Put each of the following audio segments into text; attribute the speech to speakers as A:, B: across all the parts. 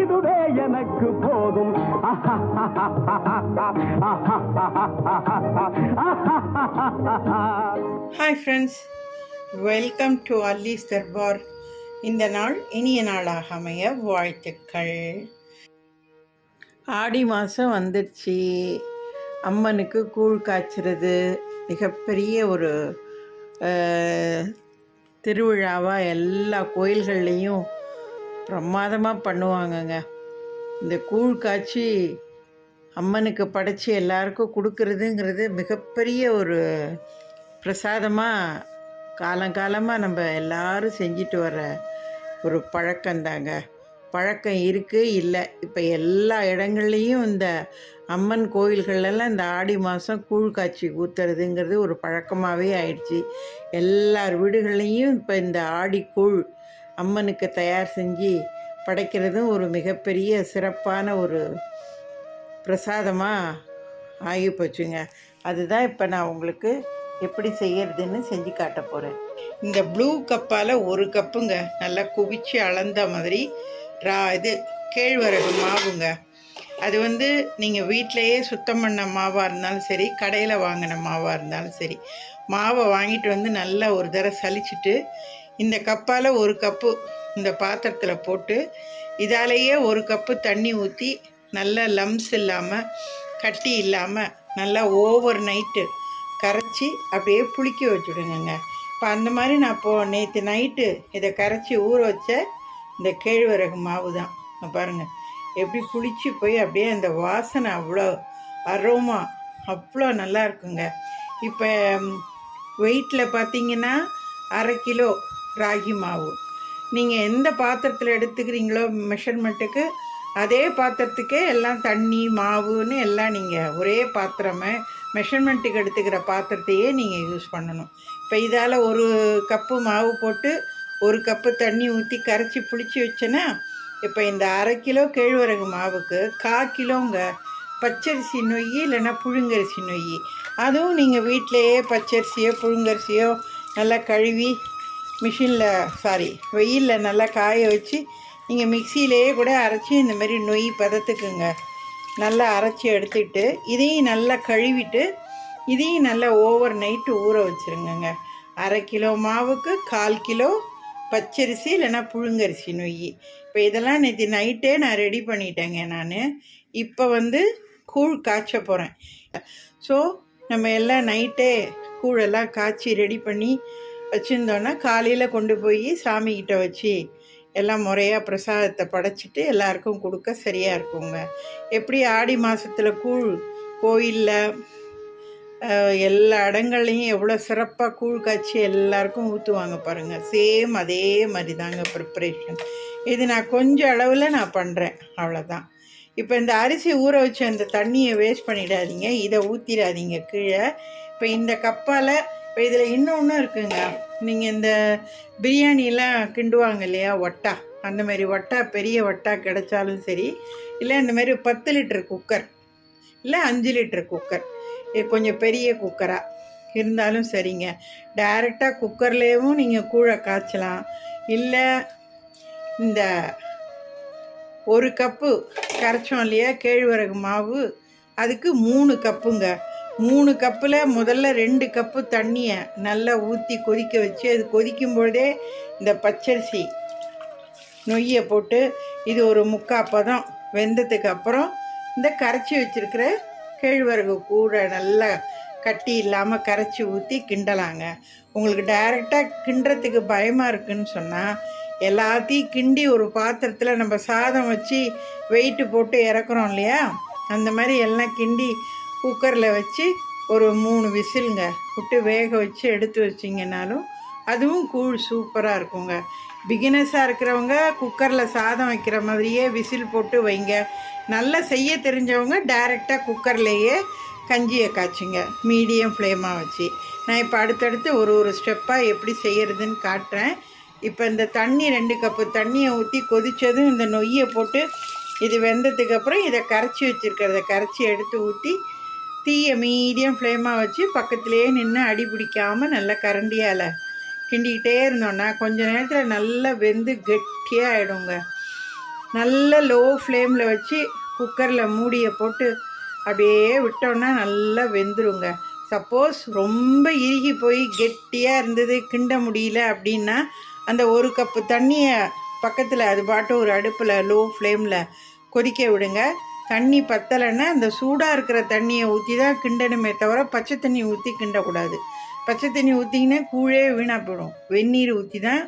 A: இதுவே எனக்கு போதும்.
B: Hi friends welcome to அல்லீஸ் Darbar இந்த நாள் இனிய நாளாக அமைய வாழ்த்துக்கள். ஆடி மாதம் வந்துடுச்சு. அம்மனுக்கு கூழ் காய்ச்சிறது மிகப்பெரிய ஒரு திருவிழாவாக எல்லா கோயில்கள்லேயும் பிரமாதமாக பண்ணுவாங்கங்க. இந்த கூழ் காய்ச்சி அம்மனுக்கு படைச்சி எல்லாருக்கும் கொடுக்கறதுங்கிறது மிகப்பெரிய ஒரு பிரசாதமாக காலங்காலமாக நம்ம எல்லாரும் செஞ்சுட்டு வர ஒரு பழக்கம்தாங்க. பழக்கம் இருக்குது இல்லை. இப்போ எல்லா இடங்கள்லையும் இந்த அம்மன் கோயில்கள்லாம் இந்த ஆடி மாதம் கூழ் காய்ச்சி ஊற்றுறதுங்கிறது ஒரு பழக்கமாகவே ஆயிடுச்சு. எல்லார் வீடுகள்லேயும் இப்போ இந்த ஆடி கூழ் அம்மனுக்கு தயார் செஞ்சு படைக்கிறதும் ஒரு மிகப்பெரிய சிறப்பான ஒரு பிரசாதமாக ஆகி போச்சுங்க. அதுதான் இப்போ நான் உங்களுக்கு எப்படி செய்யறதுன்னு செஞ்சு காட்ட போகிறேன் இந்த ப்ளூ கப்பால் ஒரு கப்புங்க. நல்லா குவிச்சு அளந்த மாதிரி ரா இது கேழ்வரகு மாவுங்க. அது வந்து நீங்கள் வீட்டிலையே சுத்தம் பண்ண மாவாக இருந்தாலும் சரி கடையில் வாங்கின மாவாக இருந்தாலும் சரி மாவை வாங்கிட்டு வந்து நல்லா ஒரு தடவை சலிச்சிட்டு இந்த கப்பால் ஒரு கப்பு இந்த பாத்திரத்தில் போட்டு இதாலேயே ஒரு கப்பு தண்ணி ஊற்றி நல்லா லம்ஸ் இல்லாமல் கட்டி இல்லாமல் நல்லா ஓவர் நைட்டு கரைச்சி அப்படியே புளிக்க வச்சுடுங்கங்க. இப்போ அந்த மாதிரி நான் இப்போ நேற்று நைட்டு இதை கரைச்சி ஊற வச்ச இந்த கேழ்வரகு மாவு தான் பாருங்கள் எப்படி புளிச்சு போய் அப்படியே அந்த வாசனை அவ்வளோ அரோமா அவ்வளோ நல்லா இருக்குங்க. இப்போ வெயிட்டில் பார்த்தீங்கன்னா அரை கிலோ ராகி மாவு. நீங்கள் எந்த பாத்திரத்தில் எடுத்துக்கிறீங்களோ மெஷர்மெண்ட்டுக்கு அதே பாத்திரத்துக்கே எல்லாம் தண்ணி மாவுன்னு எல்லாம் நீங்கள் ஒரே பாத்திரமே மெஷர்மெண்ட்டுக்கு எடுத்துக்கிற பாத்திரத்தையே நீங்கள் யூஸ் பண்ணணும். இப்போ இதால் ஒரு கப்பு மாவு போட்டு ஒரு கப்பு தண்ணி ஊற்றி கரைச்சி புளிச்சு வச்சேன்னா இப்போ இந்த அரை கிலோ கேழ்வரகு மாவுக்கு கா கிலோங்க பச்சரிசி நொய் இல்லைன்னா புழுங்கரிசி நொய் அதுவும் நீங்கள் வீட்டிலையே பச்சரிசியோ புழுங்கரிசியோ நல்லா கழுவி மிஷினில் சாரி வெயிலில் நல்லா காய வச்சு நீங்கள் மிக்சியிலேயே கூட அரைச்சி இந்த மாதிரி நொய் பதத்துக்குங்க. நல்லா அரைச்சி எடுத்துக்கிட்டு இதையும் நல்லா கழுவிட்டு இதையும் நல்லா ஓவர் நைட்டு ஊற வச்சுருங்கங்க. அரை கிலோ மாவுக்கு கால் கிலோ பச்சரிசி இல்லைன்னா புழுங்கரிசி நொய். இப்போ இதெல்லாம் நேற்று நைட்டே நான் ரெடி பண்ணிட்டேங்க நான். இப்போ வந்து கூழ் காய்ச்ச போகிறேன் ஸோ நம்ம எல்லாம் நைட்டே கூழெல்லாம் காய்ச்சி ரெடி பண்ணி வச்சுருந்தோன்னா காலையில் கொண்டு போய் சாமிக்கிட்ட வச்சு எல்லாம் முறையாக பிரசாதத்தை படைச்சிட்டு எல்லாருக்கும் கொடுக்க சரியாக இருக்குங்க. எப்படி ஆடி மாதத்தில் கூழ் கோயிலில் எல்லா இடங்கள்லையும் எவ்வளோ சிறப்பாக கூழ் காய்ச்சி எல்லாருக்கும் ஊற்றுவாங்க பாருங்கள் சேம் அதே மாதிரி தாங்க ப்ரிப்ரேஷன் இது நான் கொஞ்சம் அளவில் நான் பண்ணுறேன் அவ்வளோதான் இப்போ இந்த அரிசி ஊற வச்ச அந்த தண்ணியை வேஸ்ட் பண்ணிடாதீங்க. இதை ஊற்றிடாதீங்க கீழே. இப்போ இந்த கப்பால் இப்போ இதில் இன்னொன்று இருக்குங்க. நீங்கள் இந்த பிரியாணிலாம் கிண்டுவாங்க இல்லையா? ஒட்டா அந்த மாதிரி ஒட்டா பெரிய ஒட்டா கிடைச்சாலும் சரி இல்லை இந்த மாதிரி பத்து லிட்டர் குக்கர் இல்லை அஞ்சு லிட்டர் குக்கர் கொஞ்சம் பெரிய குக்கராக இருந்தாலும் சரிங்க. டைரெக்டாக குக்கர்லேயும் நீங்கள் கூழை காய்ச்சலாம். இல்லை இந்த ஒரு கப்பு கரைச்சோம் இல்லையா? கேழ்வரகு மாவு அதுக்கு மூணு கப்புங்க. மூணு கப்பில் முதல்ல ரெண்டு கப்பு தண்ணியை நல்லா ஊற்றி கொதிக்க வச்சு அது கொதிக்கும் பொழுதே இந்த பச்சரிசி நொய்யை போட்டு இது ஒரு முக்கால் பதம் வெந்ததுக்கு அப்புறம் இந்த கரைச்சி வச்சிருக்கிற கேழ்வரகு கூட நல்லா கட்டி இல்லாமல் கரைச்சி ஊற்றி கிண்டலாங்க. உங்களுக்கு டைரெக்டாக கிண்டுறதுக்கு பயமாக இருக்குன்னு சொன்னால் எல்லாத்தையும் கிண்டி ஒரு பாத்திரத்தில் நம்ம சாதம் வச்சு வெயிட்டு போட்டு இறக்குறோம் இல்லையா? அந்த மாதிரி எல்லாம் கிண்டி குக்கரில் வச்சு ஒரு மூணு விசிலுங்க விட்டு வேக வச்சு எடுத்து வச்சிங்கனாலும் அதுவும் கூழ் சூப்பராக இருக்குங்க. பிகினஸாக இருக்கிறவங்க குக்கரில் சாதம் வைக்கிற மாதிரியே விசில் போட்டு வைங்க. நல்லா செய்ய தெரிஞ்சவங்க டைரெக்டாக குக்கர்லேயே கஞ்சியை காய்ச்சுங்க. மீடியம் ஃப்ளேமாக வச்சு. நான் இப்போ அடுத்தடுத்து ஒரு ஒரு ஸ்டெப்பாக எப்படி செய்கிறதுன்னு காட்டுறேன். இப்போ இந்த தண்ணி ரெண்டு கப்பு தண்ணியை ஊற்றி கொதித்ததும் இந்த நொய்யை போட்டு இது வெந்ததுக்கப்புறம் இதை கரைச்சி வச்சுருக்கிறத கரைச்சி எடுத்து ஊற்றி தீயை மீடியம் ஃப்ளேமாக வச்சு பக்கத்துலேயே நின்று அடி பிடிக்காமல் நல்லா கரண்டியால் கிண்டிக்கிட்டே இருந்தோன்னா கொஞ்ச நேரத்தில் நல்லா வெந்து கெட்டியாக ஆகிடுங்க நல்ல லோ ஃப்ளேமில் வச்சு குக்கரில் மூடியை போட்டு அப்படியே விட்டோன்னா நல்லா வெந்துருங்க. சப்போஸ் ரொம்ப இறுகி போய் கெட்டியாக இருந்தது கிண்ட முடியல அப்படின்னா அந்த ஒரு கப்பு தண்ணியை பக்கத்தில் அது பாட்டு ஒரு அடுப்பில் லோ ஃப்ளேமில் கொதிக்க விடுங்க. தண்ணி பத்தலைன்னா அந்த சூடாக இருக்கிற தண்ணியை ஊற்றி தான் கிண்டணுமே தவிர பச்சை தண்ணி ஊற்றி கிண்டக்கூடாது. பச்சை தண்ணி ஊற்றிங்கன்னா கூழே வீணாக போயிடும். வெந்நீர் ஊற்றி தான்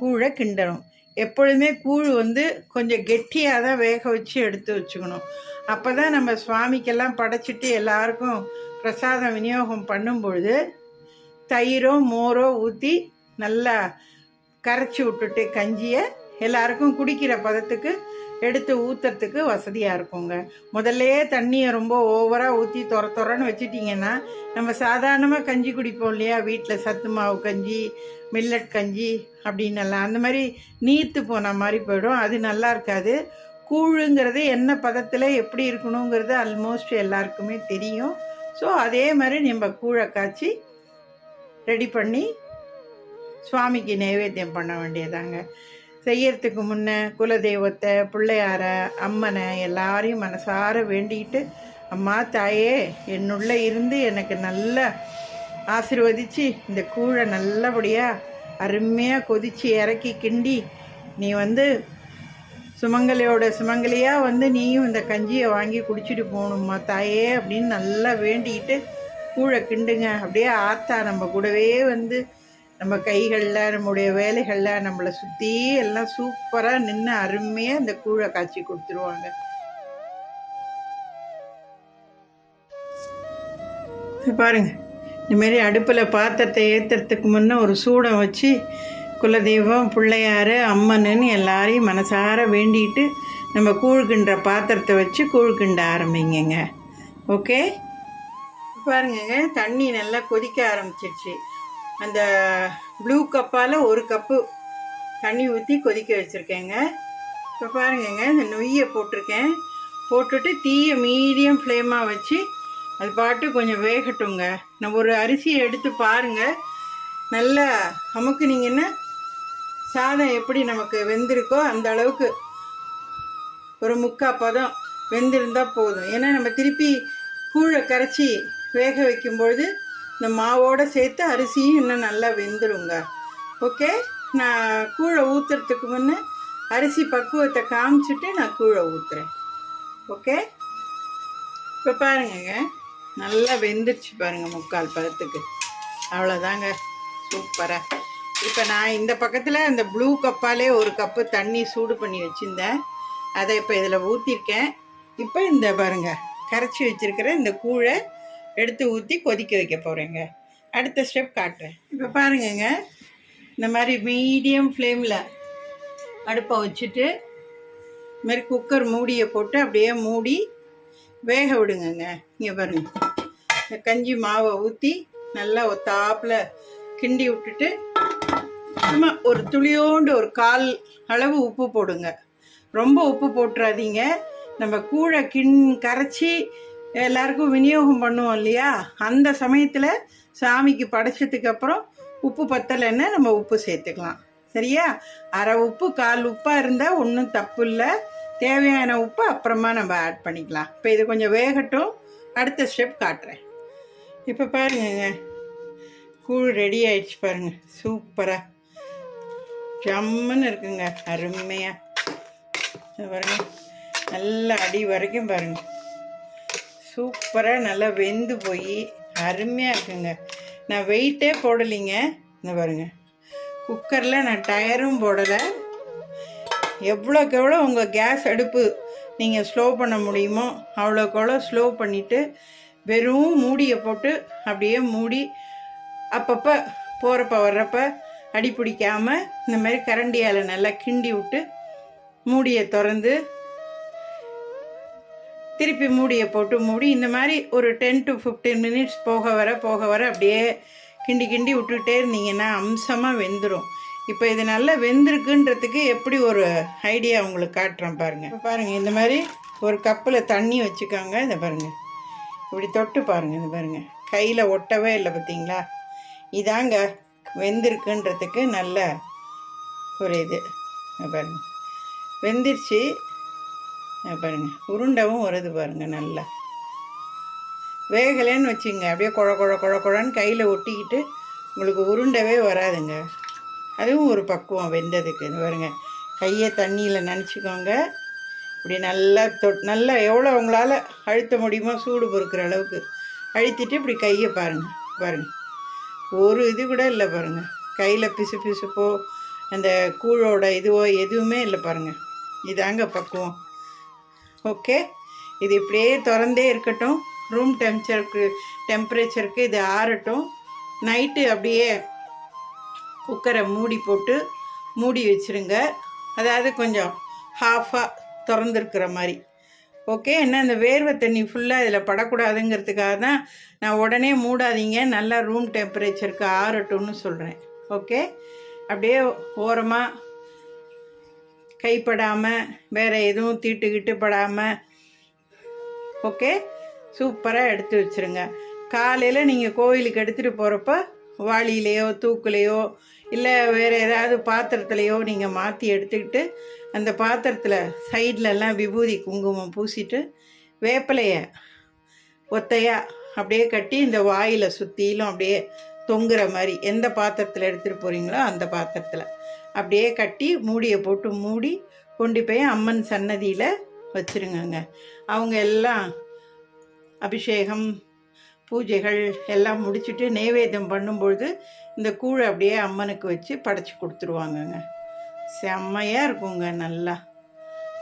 B: கூழை கிண்டணும். எப்பொழுதுமே கூழ் வந்து கொஞ்சம் கெட்டியாக தான் வேக வச்சு எடுத்து வச்சுக்கணும். அப்போ தான் நம்ம சுவாமிக்கெல்லாம் படைச்சிட்டு எல்லாருக்கும் பிரசாதம் விநியோகம் பண்ணும்பொழுது தயிரோ மோரோ ஊற்றி நல்லா கரைச்சி விட்டுட்டு கஞ்சியை எல்லாருக்கும் குடிக்கிற பதத்துக்கு எடுத்து ஊற்றுறதுக்கு வசதியாக இருக்குங்க. முதல்லையே தண்ணியை ரொம்ப ஓவராக ஊற்றி தொர தொரன்னு வச்சுட்டிங்கன்னா நம்ம சாதாரணமாக கஞ்சி குடிப்போம் இல்லையா? வீட்டில் சத்து மாவு கஞ்சி மில்லட் கஞ்சி அப்படின்னு எல்லாம். அந்த மாதிரி நீர்த்து போன மாதிரி போயிடும். அது நல்லா இருக்காது. கூழுங்கிறது என்ன பதத்தில் எப்படி இருக்கணுங்கிறது ஆல்மோஸ்ட் எல்லாருக்குமே தெரியும். ஸோ அதே மாதிரி நம்ம கூழை காய்ச்சி ரெடி பண்ணி சுவாமிக்கு நைவேத்தியம் பண்ண வேண்டியதாங்க. செய்யறதுக்கு முன்னே குலதெய்வத்தை பிள்ளையார அம்மனை எல்லாரையும் மனசார வேண்டிக்கிட்டு அம்மா தாயே என்னுள்ள இருந்து எனக்கு நல்ல ஆசிர்வதித்து இந்த கூழை நல்லபடியாக அருமையாக கொதித்து இறக்கி கிண்டி நீ வந்து சுமங்கலியோட சுமங்கலியாக வந்து நீயும் இந்த கஞ்சியை வாங்கி குடிச்சிட்டு போகணும்மா தாயே அப்படின்னு நல்லா வேண்டிக்கிட்டு கூழை கிண்டுங்க. அப்படியே ஆத்தா நம்ம கூடவே வந்து நம்ம கைகளில் நம்முடைய வேலைகளில் நம்மளை சுற்றி எல்லாம் சூப்பராக நின்று அருமையாக இந்த கூழை காய்ச்சி கொடுத்துருவாங்க. பாருங்க. இந்தமாரி அடுப்பில் பாத்திரத்தை ஏற்றுறதுக்கு முன்னே ஒரு சூடம் வச்சு குலதெய்வம் பிள்ளையார் அம்மனுன்னு எல்லாரையும் மனசார வேண்டிட்டு நம்ம கூழ்கின்ற பாத்திரத்தை வச்சு கூழ்கிண்ட ஆரம்பிங்கங்க. ஓகே? பாருங்க தண்ணி நல்லா கொதிக்க ஆரம்பிச்சிருச்சு. அந்த ப்ளூ கப்பால் ஒரு கப்பு தண்ணி ஊற்றி கொதிக்க வச்சுருக்கேங்க. இப்போ பாருங்கங்க இந்த நொய்யை போட்டிருக்கேன். போட்டுட்டு தீயை மீடியம் ஃப்ளேமாக வச்சு அது பாட்டு கொஞ்சம் வேகட்டுங்க. நம்ம ஒரு அரிசியை எடுத்து பாருங்கள் நல்லா அமுக்குனீங்கன்னா சாதம் எப்படி நமக்கு வெந்திருக்கோ அந்த அளவுக்கு ஒரு முக்கா பதம் வெந்திருந்தால் போதும். ஏன்னா நம்ம திருப்பி கூழை கரைச்சி வேக வைக்கும்பொழுது இந்த மாவோடு சேர்த்து அரிசியும் இன்னும் நல்லா வெந்துருங்க. ஓகே நான் கூழை ஊற்றுறதுக்கு முன்னே அரிசி பக்குவத்தை காமிச்சிட்டு நான் கூழை ஊற்றுறேன் ஓகே இப்போ பாருங்கங்க. நல்லா வெந்துருச்சு பாருங்கள் முக்கால் பதத்துக்கு. அவ்வளோதாங்க. சூப்பராக இப்போ நான் இந்த பக்கத்தில் அந்த ப்ளூ கப்பாலே ஒரு கப்பு தண்ணி சூடு பண்ணி வச்சுருந்தேன். அதை இப்போ இதில் ஊற்றிருக்கேன் இப்போ இந்த பாருங்க கரைச்சி வச்சுருக்கிற இந்த கூழை எடுத்து ஊற்றி கொதிக்க வைக்க போகிறேங்க அடுத்த ஸ்டெப் காட்டுறேன். இப்போ பாருங்கங்க. இந்த மாதிரி மீடியம் ஃப்ளேமில் அடுப்பை வச்சுட்டு இது மாதிரி குக்கர் மூடியை போட்டு அப்படியே மூடி வேக விடுங்கங்க. இங்கே பாருங்க. இந்த கஞ்சி மாவை ஊற்றி நல்லா ஒத்தாப்பில் கிண்டி விட்டுட்டு சும்மா ஒரு துளியோண்டு ஒரு கால் அளவு உப்பு போடுங்க. ரொம்ப உப்பு போட்டுறாதீங்க. நம்ம கூழை கிண் கரைச்சி எல்லாருக்கும் விநியோகம் பண்ணுவோம் இல்லையா? அந்த சமயத்தில் சாமிக்கு படைச்சதுக்கு அப்புறம் உப்பு பத்தலைன்னா நம்ம உப்பு சேர்த்துக்கலாம். சரியா? அரை உப்பு கால் உப்பாக இருந்தால் ஒன்றும் தப்பு இல்லை. தேவையான உப்பு அப்புறமா நம்ம ஆட் பண்ணிக்கலாம். இப்போ இது கொஞ்சம் வேகட்டும். அடுத்த ஸ்டெப் காட்டுறேன். இப்போ பாருங்கங்க கூழ் ரெடி ஆயிடுச்சு பாருங்க. சூப்பராக ஜம்முன்னு இருக்குங்க. அருமையாக பாருங்கள் பாருங்க. நல்லா அடி வரைக்கும் பாருங்கள் சூப்பராக நல்லா வெந்து போய் அருமையாக இருக்குங்க. நான் வெயிட்டே போடலைங்க. இந்த பாருங்க. குக்கரில் நான் டயரும் போடலை. எவ்வளோக்கு எவ்வளோ உங்கள் கேஸ் அடுப்பு நீங்கள் ஸ்லோ பண்ண முடியுமோ அவ்வளோக்கு எவ்வளோ ஸ்லோ பண்ணிவிட்டு வெறும் மூடியை போட்டு அப்படியே மூடி அப்பப்போ போகிறப்ப வர்றப்ப அடி பிடிக்காமல் இந்த மாதிரி கரண்டியால் நல்லா கிண்டி விட்டு மூடியை திறந்து திருப்பி மூடியை போட்டு மூடி இந்த மாதிரி ஒரு டென் டு ஃபிஃப்டீன் மினிட்ஸ் போக வர போக வர அப்படியே கிண்டி கிண்டி விட்டுக்கிட்டே இருந்தீங்கன்னா அம்சமாக வெந்துடும் இப்போ இது நல்லா வெந்திருக்குன்றதுக்கு எப்படி ஒரு ஐடியா உங்களுக்கு காட்டுறேன் பாருங்கள் இப்போ பாருங்கள் இந்த மாதிரி ஒரு கப்பில் தண்ணி வச்சுக்கோங்க இதை பாருங்கள் இப்படி தொட்டு பாருங்கள் இது பாருங்கள் கையில் ஒட்டவே இல்லை பார்த்தீங்களா? இதாங்க வெந்திருக்குன்றதுக்கு நல்ல ஒரு இது. பாருங்கள் வெந்திருச்சு இங்க பாருங்க. உருண்டவும் வருது பாருங்க நல்லா. வேகலைன்னு வச்சுங்க. அப்படியே குழ குழ குழ குழன்னு கையில் ஒட்டிக்கிட்டு உங்களுக்கு உருண்டவே வராதுங்க. அதுவும் ஒரு பக்குவம் வெந்ததுக்கு. பாருங்க. கையை தண்ணியில் நினச்சிக்கோங்க. இப்படி நல்லா தொ நல்லா எவ்வளோ உங்களால் அழுத்த முடியுமோ சூடு பொறுக்கிற அளவுக்கு அழுத்திட்டு இப்படி கையை பாருங்கள் பாருங்கள் ஒரு இது கூட இல்லை பாருங்கள் கையில் பிசு பிசுப்போ அந்த கூழோட இதுவோ எதுவுமே இல்லை பாருங்கள் இதாங்க பக்குவம். ஓகே. இது இப்படியே திறந்தே இருக்கட்டும். ரூம் டெம்பரேச்சருக்கு டெம்பரேச்சருக்கு இது ஆறட்டும். நைட்டு அப்படியே குக்கரை மூடி போட்டு மூடி வச்சிருங்க. அதாவது கொஞ்சம் ஹாஃபாக திறந்துருக்கிற மாதிரி. ஓகே? என்ன இந்த வேர்வை தண்ணி ஃபுல்லாக இதில் படக்கூடாதுங்கிறதுக்காக தான் நான் உடனே மூடாதீங்க. நல்லா ரூம் டெம்பரேச்சருக்கு ஆறட்டும்னு சொல்கிறேன் ஓகே? அப்படியே ஓரமாக கைப்படாமல் வேறு எதுவும் தீட்டுக்கிட்டு படாமல் ஓகே சூப்பராக எடுத்து வச்சுருங்க. காலையில் நீங்கள் கோயிலுக்கு எடுத்துகிட்டு போகிறப்ப வாளியிலையோ தூக்குலையோ இல்லை வேறு ஏதாவது பாத்திரத்துலையோ நீங்கள் மாற்றி எடுத்துக்கிட்டு அந்த பாத்திரத்தில் சைட்லலாம் விபூதி குங்குமம் பூசிட்டு வேப்பிலையை ஒத்தையாக அப்படியே கட்டி இந்த வாயில் சுற்றிலும் அப்படியே தொங்குற மாதிரி. எந்த பாத்திரத்தில் எடுத்துகிட்டு போகிறீங்களோ அந்த பாத்திரத்தில். அப்படியே கட்டி மூடியை போட்டு மூடி கொண்டு போய் அம்மன் சன்னதியில் வச்சுருங்கங்க. அவங்க எல்லாம் அபிஷேகம் பூஜைகள் எல்லாம் முடிச்சுட்டு நெய்வேதம் பண்ணும்பொழுது இந்த கூழை அப்படியே அம்மனுக்கு வச்சு படைச்சி கொடுத்துருவாங்கங்க. செம்மையாக இருக்குங்க நல்லா.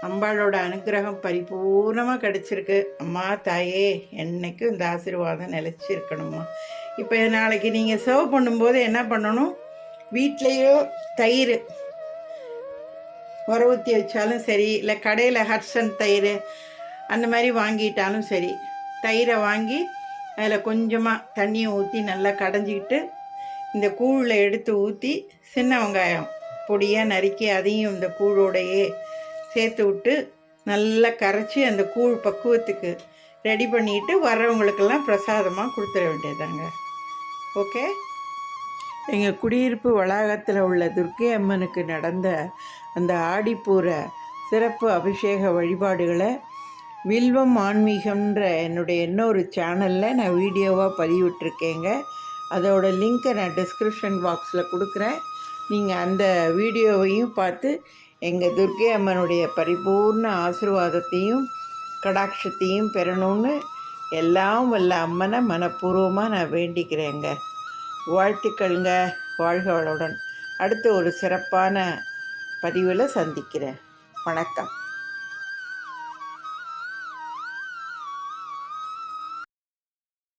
B: அம்பாளோட அனுகிரகம் பரிபூர்ணமாக கிடச்சிருக்கு. அம்மா தாயே என்றைக்கும் இந்த ஆசீர்வாதம் நிலச்சிருக்கணும்மா. இப்போ நாளைக்கு நீங்கள் சர்வ் பண்ணும்போது என்ன பண்ணணும்? வீட்லேயோ தயிர் உர ஊற்றி வச்சாலும் சரி இல்லை கடையில் ஹட்சன் தயிர் அந்த மாதிரி வாங்கிட்டாலும் சரி தயிரை வாங்கி அதில் கொஞ்சமாக தண்ணியை ஊற்றி நல்லா கடைஞ்சிக்கிட்டு இந்த கூழில் எடுத்து ஊற்றி சின்ன வெங்காயம் பொடியாக நறுக்கி அதையும் இந்த கூழோடையே சேர்த்து விட்டு நல்லா கரைச்சி அந்த கூழ் பக்குவத்துக்கு ரெடி பண்ணிட்டு வர்றவங்களுக்கெல்லாம் பிரசாதமாக கொடுத்துட வேண்டியதாங்க ஓகே எங்கள் குடியிருப்பு வளாகத்தில் உள்ள துர்க்கை அம்மனுக்கு நடந்த அந்த ஆடிப்பூர சிறப்பு அபிஷேக வழிபாடுகளை வில்வம் ஆன்மீகம்ன்ற என்னுடைய இன்னொரு சேனலில் நான் வீடியோவாக பதிவிட்டிருக்கேங்க. அதோட லிங்க்கை நான் டிஸ்கிரிப்ஷன் பாக்ஸில் கொடுக்குறேன். நீங்கள் அந்த வீடியோவையும் பார்த்து எங்கள் துர்க்கை அம்மனுடைய பரிபூர்ண ஆசிர்வாதத்தையும் கடாட்சத்தையும் பெறணும்னு எல்லாம் வல்ல அம்மனை மனப்பூர்வமாக நான் வேண்டிக்கிறேங்க. வாழ்த்துக்கள்ங்க வாழ்கவளுடன். அடுத்து ஒரு சிறப்பான பதிவில் சந்திக்கிறேன். வணக்கம்.